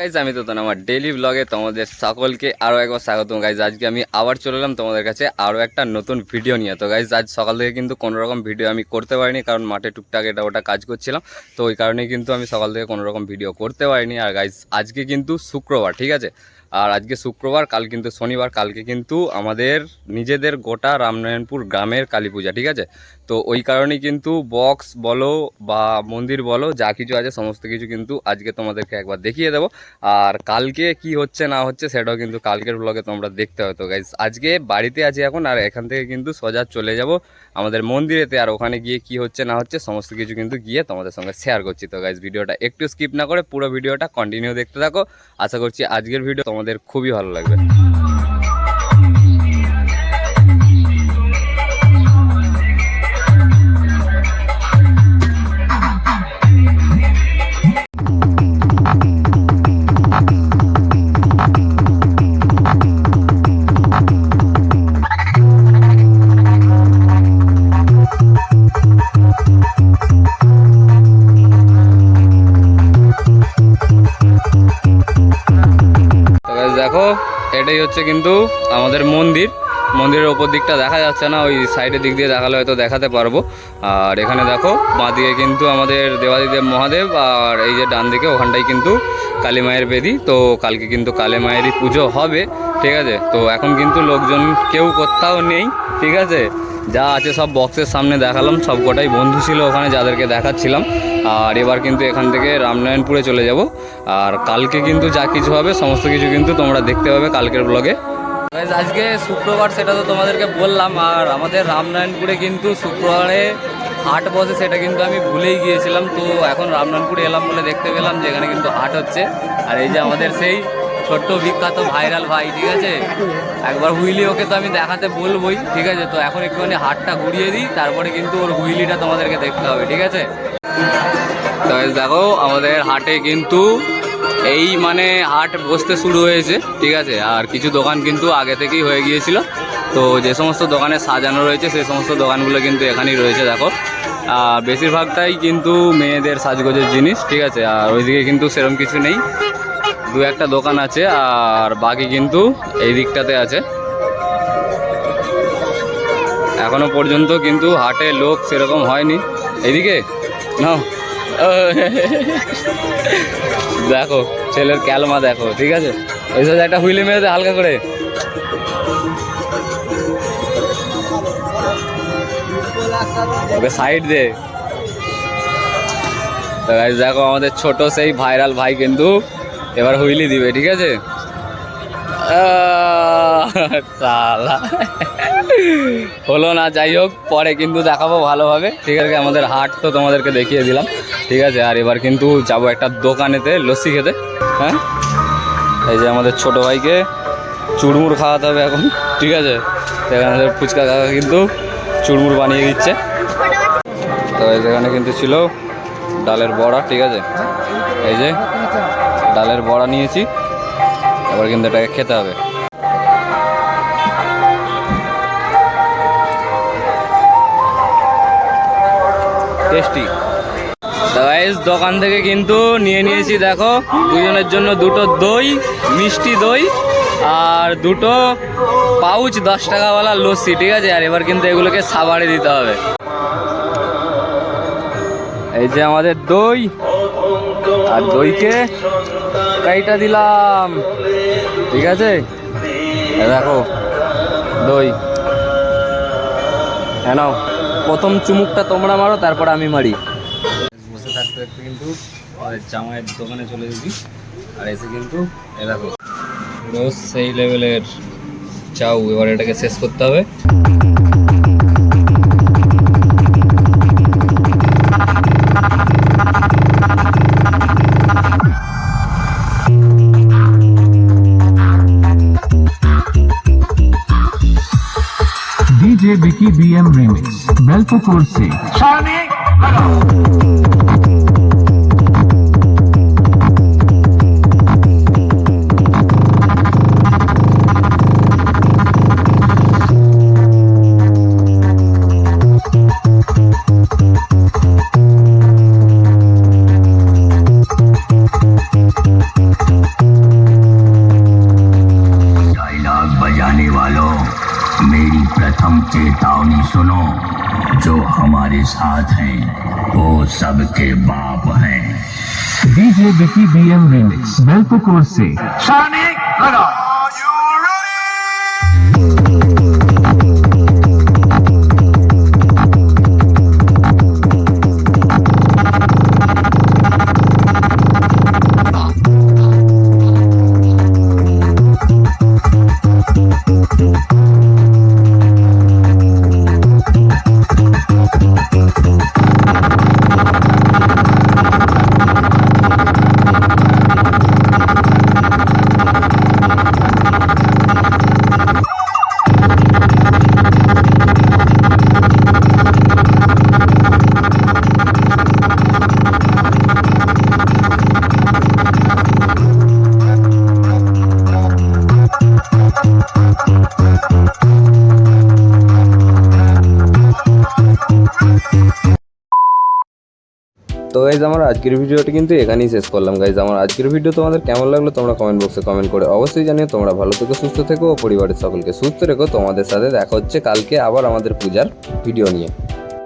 Guys আমি তো আমার ডেলি ব্লগে তোমাদের সকলকে আরও একবার স্বাগতম। গাইজ আজকে আমি আবার চলে এলাম তোমাদের কাছে আরও একটা নতুন ভিডিও নিয়ে। তো গাইজ আজ সকাল থেকে কিন্তু কোনো রকম ভিডিও আমি করতে পারিনি, কারণ মাঠে টুকটাক এটা ওটা কাজ করছিলাম। তো ওই কারণে কিন্তু আমি সকাল থেকে কোনো রকম ভিডিও করতে পারিনি। আর গাইজ আজকে কিন্তু শুক্রবার, ঠিক আছে? আর আজকে শুক্রবার, কাল কিন্তু শনিবার, কালকে কিন্তু আমাদের নিজেদের গোটা রামনারায়ণপুর গ্রামের কালী পূজা, ঠিক আছে? তো ওই কারণেই কিন্তু বক্স বলো বা মন্দির বলো, যা কিছু আছে, সমস্ত কিছু কিন্তু আজকে তোমাদেরকে একবার দেখিয়ে দেবো। আর কালকে কি হচ্ছে, না হচ্ছে, সেটাও কিন্তু কালকের ব্লগে তোমরা দেখতে হতো গাইজ আজকে বাড়িতে আছি এখন, আর এখান থেকে কিন্তু সোজা চলে যাব আমাদের মন্দিরেতে, আর ওখানে গিয়ে কি হচ্ছে, না হচ্ছে, সমস্ত কিছু কিন্তু গিয়ে তোমাদের সঙ্গে শেয়ার করছি। তো গাইজ ভিডিওটা একটু স্কিপ না করে পুরো ভিডিওটা কন্টিনিউ দেখতে থাকো। আশা করছি আজকের ভিডিও তোমাদের খুবই ভালো লাগবে। দেখো, এটাই হচ্ছে কিন্তু আমাদের মন্দির। মন্দিরের ওপর দিকটা দেখা যাচ্ছে না, ওই সাইডের দিক দিয়ে দেখালে হয়তো দেখাতে পারব। আর এখানে দেখো, বাঁ দিকে কিন্তু আমাদের দেবাদিদেব মহাদেব, আর এই যে ডান দিকে ওখানটাই কিন্তু কালী মায়ের বেদি। তো কালকে কিন্তু কালী মায়েরই পুজো হবে, ঠিক আছে? তো এখন কিন্তু লোকজন কেউ কোথাও নেই, ঠিক আছে? যা আছে সব বক্সের সামনে দেখালাম, সব কটাই বন্ধু ছিল ওখানে যাদেরকে দেখাচ্ছিলাম। আর এবার কিন্তু এখান থেকে রামনারায়ণপুরে চলে যাব। আর কালকে কিন্তু যা কিছু হবে, সমস্ত কিছু কিন্তু তোমরা দেখতে পাবে কালকের ব্লগে আজকে শুক্রবার, সেটা তো তোমাদেরকে বললাম। আর আমাদের রামনারায়ণপুরে কিন্তু শুক্রবারে হাট বসে, সেটা কিন্তু আমি ভুলেই গিয়েছিলাম। তো এখন রামনারায়ণপুরে এলাম বলে দেখতে পেলাম যে এখানে কিন্তু হাট হচ্ছে। আর এই যে আমাদের সেই ছোট্ট বিখ্যাত ভাইরাল ভাই, ঠিক আছে? একবার হুইলি ওকে তো আমি দেখাতে বলবোই, ঠিক আছে? তো এখন একটুখানি হাটটা ঘুরিয়ে দিই, তারপরে কিন্তু ওর হুইলিটা তোমাদেরকে দেখতে হবে, ঠিক আছে? দেখো, আমাদের হাটে কিন্তু এই মানে হাট বসতে শুরু হয়েছে, ঠিক আছে? আর কিছু দোকান কিন্তু আগে থেকেই হয়ে গিয়েছিল। তো যে সমস্ত দোকানে সাজানো রয়েছে, সেই সমস্ত দোকানগুলো কিন্তু এখানেই রয়েছে, দেখো। আর বেশিরভাগটাই কিন্তু মেয়েদের সাজগোজের জিনিস, ঠিক আছে? আর ওইদিকে কিন্তু সেরকম কিছু নেই। দু একটা দোকান আছে, আর বাকি কিন্তু এই দিকটাতে আছে। এখনও পর্যন্ত কিন্তু হাটে লোক সেরকম হয়নি। এইদিকে না দেখো, ছেলের ক্যালমা দেখো, ঠিক আছে? ওই সাথে একটা হুইলে মেরে হালকা করে। ওকে সাইড দে। দেখো আমাদের ছোট সেই ভাইরাল ভাই কিন্তু এবার হুইলি দিবে, ঠিক আছে? হলো না, যাই হোক, পরে কিন্তু দেখাবো ভালোভাবে। ঠিক আছে, আমাদের হাট তো তোমাদেরকে দেখিয়ে দিলাম। ঠিক আছে, আর এবার কিন্তু যাব একটা দোকানেতে লস্যি খেতে। হ্যাঁ? এই যে আমাদের ছোট ভাইকে চুড়মুড় খাওয়াতে হবে এখন, ঠিক আছে? এখানে ফুচকা কাকা কিন্তু চুড়মুড় বানিয়ে দিচ্ছে। তো এই যেখানে কিন্তু ছিল ডালের বড়া, ঠিক আছে? এই যে ডালের বড়া নিয়েছি। এবার কিন্তু এটাকে খেতে হবে। টেস্টি। গাইস দোকান থেকে কিন্তু নিয়ে নিয়েছি, দেখো, দুজনের জন্য দুটো দই, মিষ্টি দই, আর দুটো পাউচ দশ টাকাওয়ালা লস্যি, ঠিক আছে? আর এবার কিন্তু এগুলোকে সাবারে দিতে হবে। এই যে আমাদের দই, আর দইকে কাইটা দিলাম। ঠিক আছে? দেখো, দই। হ্যাঁ প্রথম চুমুকটা তোমরা মারো, তারপর আমি মারি। বসে থাকতে থাকতে কিন্তু জামাইয়ের দোকানে চলে গেছি। আর এসে কিন্তু, এ দেখো রোজ সেই লেভেলের চাউ, এবার এটাকে শেষ করতে হবে। DJ Bicky BM remix Belpukur সে जो हमारे साथ हैं वो सबके बाप हैं। डीजे बिकी बी एम रिमिक्स बेलपुकुर से। তো গাইজ আমার আজকের ভিডিওটি কিন্তু এখানেই শেষ করলাম। গাইজ আমার আজকের ভিডিও তোমাদের কেমন লাগল তোমরা কমেন্ট বক্সে কমেন্ট করে অবশ্যই জানিও। তোমরা ভালো থেকো, সুস্থ থেকো ও পরিবারের সকলকে সুস্থ রেখো। তোমাদের সাথে দেখা হচ্ছে কালকে আবার আমাদের পূজার ভিডিও নিয়ে।